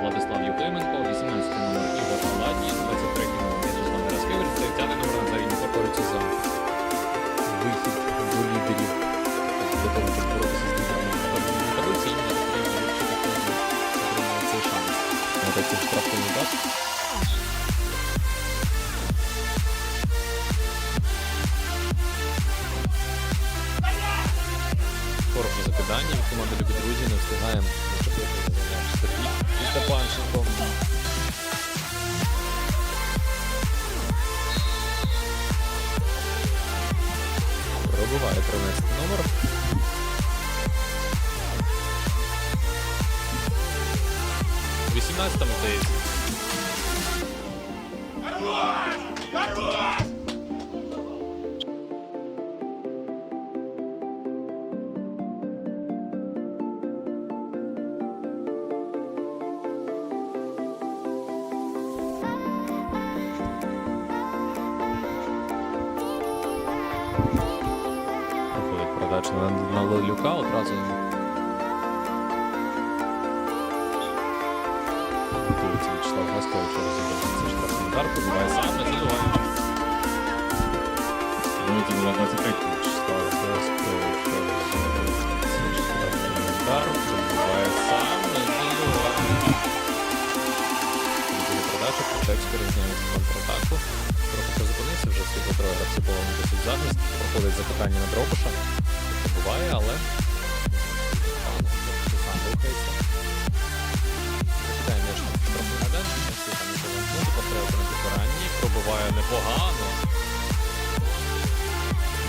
Владислав Юхименко, 18 номер Ігор Паладній, 23 номер В'ячеслав Гераскевич, 30 номер Назарій Непокоїться за вихід до лідерів для того, щоб боротися з лідерами таблиці, і не отримати цей шанс. Цей штрафний удар. Закидання від команди любі друзі. Не встигаємо зачепити Сергій і. Пробиває принести номер. Вісімнадцятому здається. Передача на, на Лелюка одразу. Готується Вячеслав Гаскевич, розібрався цей штрафний удар, пробиває сам, не забиває. Давайте була 23. Вячеслав Гаскевич, цей штрафний удар, пробиває сам, забиває. Передача, Ключевський розняється контратаку. Трохи призупинився, вже встиг троє гравців повинні досить захист. Проходить запитання на Дробуша. Пробуває, але сам на на підбиранні. Пробиває непогано.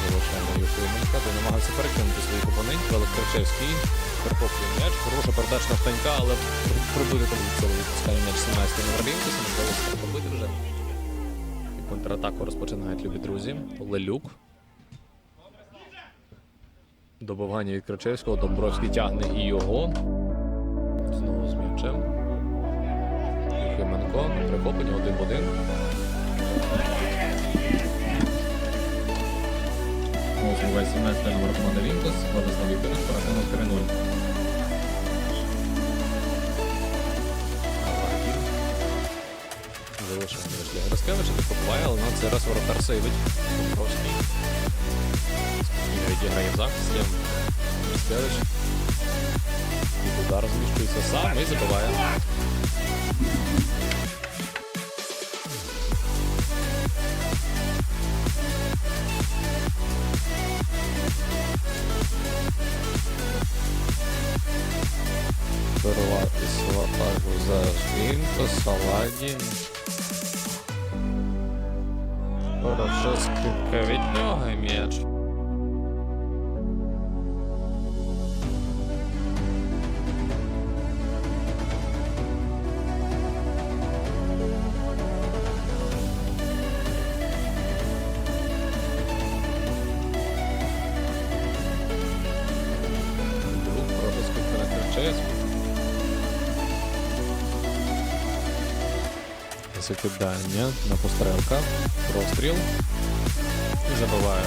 Залишає на Юхименка, де намагався перекинути своїх опонентів, але Кричевський перехоплює м'яч. Хороша передача на Штанька, але пробити там від цього відпускає м'яч 17 номер Вінкуса, можливо, це пробити вже. І контратаку розпочинають любі друзі. Лелюк. Добивання від Кричевського, Домбровський тягне і його. Знову з м'ячем. Юхименко на перехопленні один в один. Забиває 17 номер команди Вінкос. Владислав Юхименко, рахунок 3-0. Залишив м'яч для Гераскевича, де побуває, але на цей раз воротар сейвить. Домбровський. Відіграє в захисті. Гераскевич. Під удар зміщується сам і забиває. Вирвати сватагу за Жінко, Саладін. Хороша скидка від нього і м'яч. Кривчевську. Закидання на пострелка. Простріл. І забиває.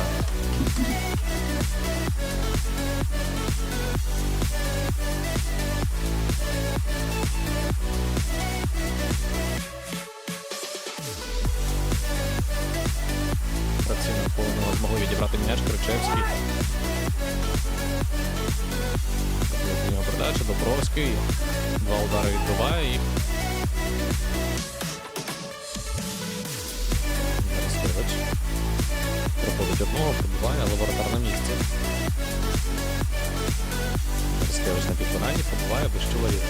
Передача, Два удари відбиває їх. Ярославич. Проходить одного, пробиває, але воротар на місці. Ярославич на підбиранні, пробиває без чоловік.